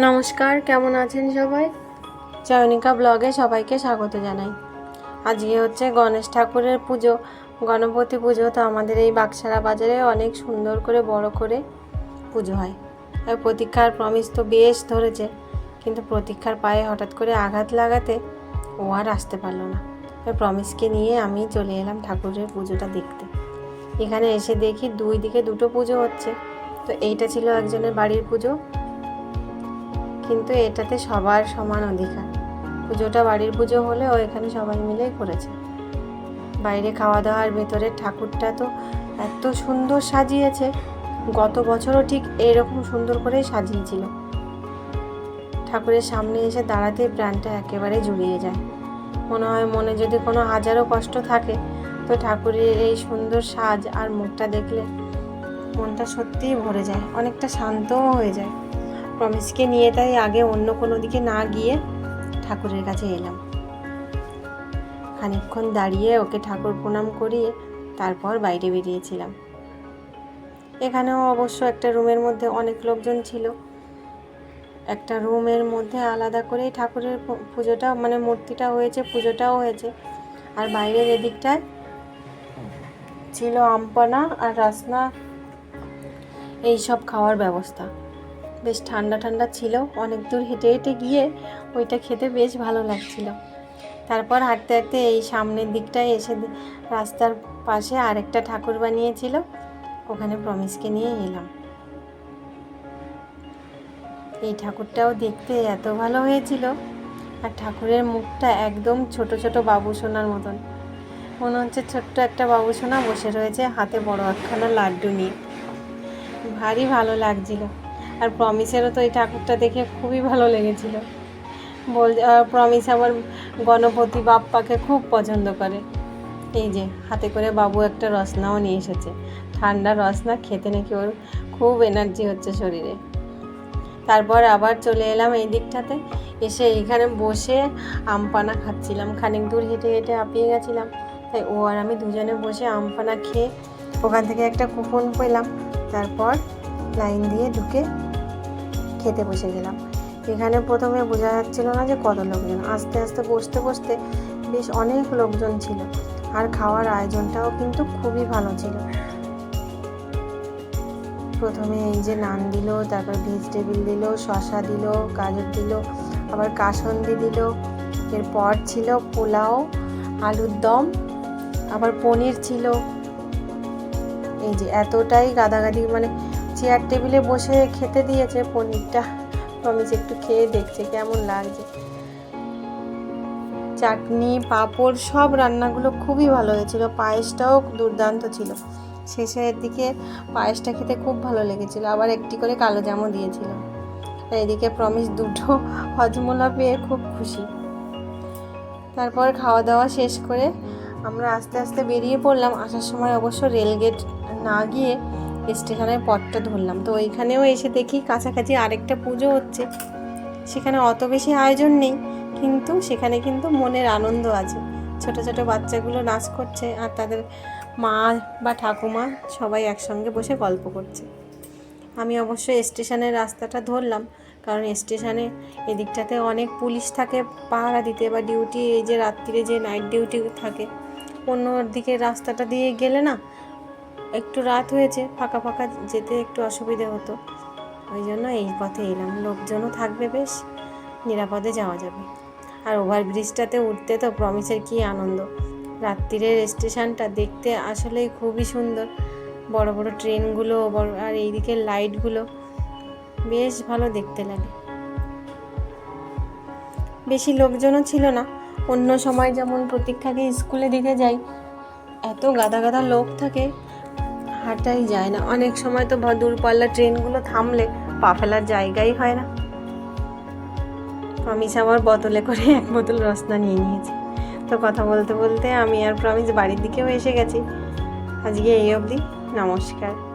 নমস্কার, কেমন আছেন সবাই? চয়নিকা ব্লগে সবাইকে স্বাগত জানাই। আজকে হচ্ছে গণেশ ঠাকুরের পুজো। গণপতি পুজো তো আমাদের এই বাক্সারা বাজারে অনেক সুন্দর করে, বড় করে পুজো হয়। আর প্রতীক্ষার প্রমিস তো বেশ ধরেছে, কিন্তু প্রতীক্ষার পায়ে হঠাৎ করে আঘাত লাগাতে ও আর আসতে পারল না। এবার প্রমিসকে নিয়ে আমি চলে এলাম ঠাকুরের পুজোটা দেখতে। এখানে এসে দেখি দুই দিকে দুটো পুজো হচ্ছে। তো এইটা ছিল একজনের বাড়ির পুজো। কিন্তু এটাতে সবার সমান অধিকার। পুজোটা বাড়ির পুজো হলেও এখানে সবাই মিলেই করেছে। বাইরে খাওয়া দাওয়ার ভেতরে ঠাকুরটা তো এত সুন্দর সাজিয়েছে, গত বছরও ঠিক এরকম সুন্দর করেই সাজিয়েছিল। ঠাকুরের সামনে এসে দাঁড়াতেই প্রাণটা একেবারে জুড়িয়ে যায়। মনে হয় মনে যদি কোনো হাজারো কষ্ট থাকে, তো ঠাকুরের এই সুন্দর সাজ আর মুখটা দেখলে মনটা সত্যিই ভরে যায়, অনেকটা শান্তও হয়ে যায়। প্রমিসকে নিয়ে তাই আগে অন্য কোনো দিকে না গিয়ে ঠাকুরের কাছে এলাম। খানিকক্ষণ দাঁড়িয়ে ওকে ঠাকুর প্রণাম করিয়ে তারপর বাইরে বেরিয়েছিলাম। এখানেও অবশ্য একটা রুমের মধ্যে অনেক লোকজন ছিল। একটা রুমের মধ্যে আলাদা করেই ঠাকুরের পুজোটা মানে মূর্তিটা হয়েছে, পুজোটাও হয়েছে। আর বাইরের এদিকটায় ছিল আমপানা আর রাসনা। এইসব খাওয়ার ব্যবস্থা। বেশ ঠান্ডা ঠান্ডা ছিল। অনেক দূর হেঁটে হেঁটে গিয়ে ওইটা খেতে বেশ ভালো লাগছিল। তারপর হাঁটতে হাঁটতে এই সামনের দিকটায় এসে রাস্তার পাশে আরেকটা ঠাকুর বানিয়েছিল। ওখানে প্রমিসকে নিয়ে এলাম। এই ঠাকুরটাও দেখতে এত ভালো হয়েছিল। আর ঠাকুরের মুখটা একদম ছোট ছোট বাবু সোনার মতন। মনে হচ্ছে ছোট্ট একটা বাবু সোনা বসে রয়েছে হাতে বড় একখানা লাড্ডু নিয়ে। ভারী ভালো লাগছিল। আর প্রমিসেরও তো এই ঠাকুরটা দেখে খুবই ভালো লেগেছিল। বল প্রমিস আবার গণপতি বাপ্পাকে খুব পছন্দ করে। এই যে, হাতে করে বাবু একটা রসনাও নিয়ে এসেছে। ঠান্ডা রসনা খেতে নাকি ওর খুব এনার্জি হচ্ছে শরীরে। তারপর আবার চলে এলাম এই দিকটাতে। এসে এইখানে বসে আমপানা খাচ্ছিলাম। খানিক দূর হেঁটে হেঁটে হাঁপিয়ে গেছিলাম। তাই ও আর আমি দুজনে বসে আমপানা খেয়ে ওখান থেকে একটা কুপন পেলাম। তারপর লাইন দিয়ে ঢুকে খেতে বসে গেলাম। এখানে প্রথমে বোঝা যাচ্ছিল না যে কত লোকজন। আস্তে আস্তে বসতে বসতে বেশ অনেক লোকজন ছিল আর খাওয়ার আয়োজনটাও কিন্তু খুবই ভালো ছিল। প্রথমে এই যে নান দিল, তারপর ভেজিটেবিল দিল শশা দিল, গাজর দিল, আবার কাসন্দি দিল, এরপর ছিল পোলাও, আলুর দম, আবার পনির ছিল। এই যে এতটাই গাদাগাদি মানে চেয়ার টেবিলে বসে খেতে দিয়েছে পনিরটা। প্রমিস একটু খেয়ে দেখছে কেমন লাগছে। চাটনি, পাঁপড়, সব রান্নাগুলো খুবই ভালো হয়েছিল। পায়েসটাও দুর্দান্ত ছিল। শেষের দিকে পায়েসটা খেতে খুব ভালো লেগেছিল। আবার একটি করে কালো জামও দিয়েছিল এদিকে প্রমিস দুটো হজমোলা পেয়ে খুব খুশি। তারপর খাওয়া দাওয়া শেষ করে আমরা আস্তে আস্তে বেরিয়ে পড়লাম। আসার সময় অবশ্য রেলগেট না গিয়ে স্টেশনের পথটা ধরলাম। তো ওইখানেও এসে দেখি কাছাকাছি আরেকটা পুজো হচ্ছে। সেখানে অত বেশি আয়োজন নেই, কিন্তু সেখানে কিন্তু মনের আনন্দ আছে। ছোট ছোট বাচ্চাগুলো নাচ করছে আর তাদের মা বা ঠাকুমা সবাই একসঙ্গে বসে গল্প করছে। আমি অবশ্য স্টেশনের রাস্তাটা ধরলাম, কারণ স্টেশনে এদিকটাতে অনেক পুলিশ থাকে, পাহারা দিতে বা ডিউটি এই যে রাত্রিরে যে নাইট ডিউটি থাকে অন্য দিকে রাস্তাটা দিয়ে গেলে না একটু রাত হয়েছে, ফাঁকা ফাঁকা যেতে একটু অসুবিধে হতো। ওই জন্য এই পথে এলাম। লোকজনও থাকবে বেশ, নিরাপদে যাওয়া যাবে। আর ওভারব্রিজটাতে উঠতে তো প্রমিসের কী আনন্দ। রাত্রিরের স্টেশনটা দেখতে আসলেই খুবই সুন্দর। বড় বড় ট্রেনগুলো, বড় আর এইদিকে লাইটগুলো বেশ ভালো দেখতে লাগে। বেশি লোকজনও ছিল না। অন্য সময় যেমন প্রতীক্ষাকে স্কুলে দিতে যাই, এত গাদা গাদা লোক থাকে হাঁটাই যায় না। অনেক সময় তো দূরপাল্লা ট্রেনগুলো থামলে পা ফেলার জায়গাই হয় না। প্রমিস আমার বোতলে করে এক বোতল রসনা নিয়ে নিয়েছে। তো কথা বলতে বলতে আমি আর প্রমিস বাড়ির দিকেও এসে গেছি। আজকে এই অবধি। নমস্কার।